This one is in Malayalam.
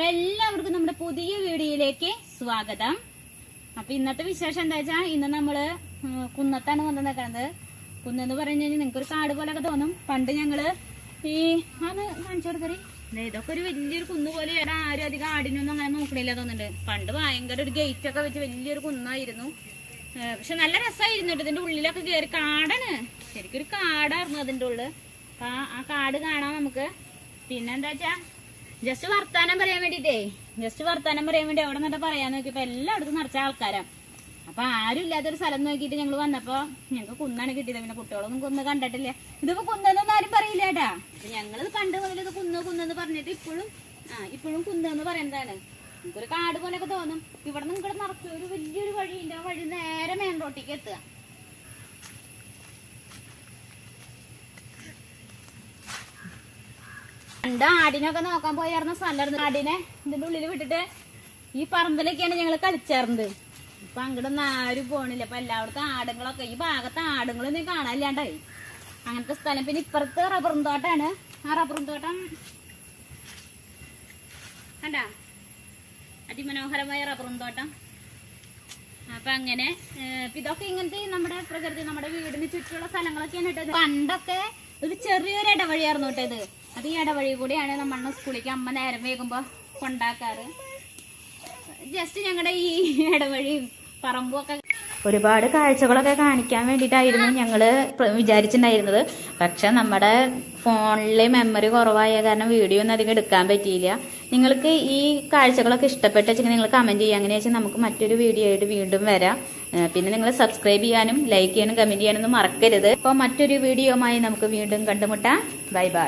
അപ്പൊ എല്ലാവർക്കും നമ്മുടെ പുതിയ വീഡിയോയിലേക്ക് സ്വാഗതം. അപ്പൊ ഇന്നത്തെ വിശേഷം എന്താ വെച്ചാ ഇന്ന് നമ്മൾ കുന്നത്താണ് വന്ന് നിൽക്കുന്നത് കുന്നെന്ന് പറഞ്ഞു കഴിഞ്ഞാൽ നിങ്ങൾക്ക് ഒരു കാട് പോലൊക്കെ തോന്നും. പണ്ട് ഞങ്ങൾ ഈ അത് കാണിച്ചു കൊടുക്കറി ഇതൊക്കെ ഒരു വലിയൊരു കുന്ന് പോലെ ആരും അധികം ആടിനൊന്നും അങ്ങനെ നോക്കണില്ല തോന്നുന്നുണ്ട്. പണ്ട് ഭയങ്കര ഒരു ഗേറ്റ് ഒക്കെ വെച്ച് വലിയൊരു കുന്നായിരുന്നു. പക്ഷെ നല്ല രസമായിരുന്നു ഇതിന്റെ ഉള്ളിലൊക്കെ കയറി കാടാണ്. ശരിക്കും ഒരു കാടായിരുന്നു അതിന്റെ ഉള്ളിൽ ആ കാട് കാണാം നമുക്ക്. പിന്നെന്താ വെച്ചാ ജസ്റ്റ് വർത്താനം പറയാൻ വേണ്ടിട്ടേ. ജസ്റ്റ് വർത്താനം പറയാൻ വേണ്ടി അവിടെ നിന്നിട്ട് പറയാൻ നോക്കിയപ്പോ എല്ലായിടത്തും നിറച്ച ആൾക്കാരാ. അപ്പൊ ആരും ഇല്ലാത്തൊരു സ്ഥലം നോക്കിയിട്ട് ഞങ്ങൾ വന്നപ്പോ ഞങ്ങൾക്ക് കുന്നാണ് കിട്ടിയത്. പിന്നെ കുട്ടികളൊന്നും കുന്ന് കണ്ടിട്ടില്ല. ഇതിപ്പോ കുന്നൊന്നും ആരും പറയില്ല കേട്ടാ അപ്പൊ കണ്ടു ഇത് കുന്ന് കുന്നെന്ന് പറഞ്ഞിട്ട് ഇപ്പോഴും ആ ഇപ്പോഴും കുന്നെന്ന് പറയുന്നതാണ്. നമുക്കൊരു കാട് പോലെയൊക്കെ തോന്നും. ഇവിടെ നിന്ന് ഇവിടെ നിറച്ച ഒരു വലിയൊരു വഴിയുണ്ട് ആ വഴി നേരെ മേൻ റോട്ടിലേക്ക് എത്തുക. പണ്ട് ആടിനൊക്കെ നോക്കാൻ പോയായിരുന്ന സ്ഥലമായിരുന്നു ആടിനെ ഇതിന്റെ ഉള്ളിൽ വിട്ടിട്ട് ഈ പറമ്പിലൊക്കെയാണ് ഞങ്ങൾ കളിച്ചേർന്നത്. ഇപ്പൊ അങ്ങോട്ടൊന്നും ആരും പോണില്ല. അപ്പൊ എല്ലായിടത്തും ആടുകളൊക്കെ ഈ ഭാഗത്ത് ആടുകളൊന്നും കാണാനില്ലാണ്ടായി. അങ്ങനത്തെ സ്ഥലം. പിന്നെ ഇപ്പുറത്ത് റബ്ബറും തോട്ടാണ്. ആ റബ്ബറും തോട്ടം കണ്ടാ? അതിമനോഹരമായ റബ്ബറും തോട്ടം. അപ്പൊ അങ്ങനെ ഇതൊക്കെ ഇങ്ങനത്തെ നമ്മുടെ പ്രകൃതി നമ്മുടെ വീടിന് ചുറ്റുമുള്ള സ്ഥലങ്ങളൊക്കെയാണ് ഇട്ടത്. പണ്ടൊക്കെ ഒരു ചെറിയൊരു ഇടവഴിയായിരുന്നു കേട്ടോ ഇത്. അത് ഈ ഇടവഴി കൂടിയാണ് നമ്മളെ സ്കൂളിലേക്ക് അമ്മ നേരം വേകുമ്പോ കൊണ്ടാക്കാറ്. ജസ്റ്റ് ഞങ്ങളുടെ ഈ ഇടവഴിയും പറമ്പും ഒക്കെ ഒരുപാട് കാഴ്ചകളൊക്കെ കാണിക്കാൻ വേണ്ടിയിട്ടായിരുന്നു ഞങ്ങൾ വിചാരിച്ചിട്ടുണ്ടായിരുന്നത് പക്ഷെ നമ്മുടെ ഫോണിലെ മെമ്മറി കുറവായ കാരണം വീഡിയോ ഒന്നും അധികം എടുക്കാൻ പറ്റിയില്ല. നിങ്ങൾക്ക് ഈ കാഴ്ചകളൊക്കെ ഇഷ്ടപ്പെട്ട നിങ്ങൾ കമന്റ് ചെയ്യുക. അങ്ങനെ വെച്ചാൽ നമുക്ക് മറ്റൊരു വീഡിയോ ആയിട്ട് വീണ്ടും വരാം. പിന്നെ നിങ്ങൾ സബ്സ്ക്രൈബ് ചെയ്യാനും ലൈക്ക് ചെയ്യാനും കമന്റ് ചെയ്യാനൊന്നും മറക്കരുത്. അപ്പോൾ മറ്റൊരു വീഡിയോയുമായി നമുക്ക് വീണ്ടും കണ്ടുമുട്ടാം. Bye bye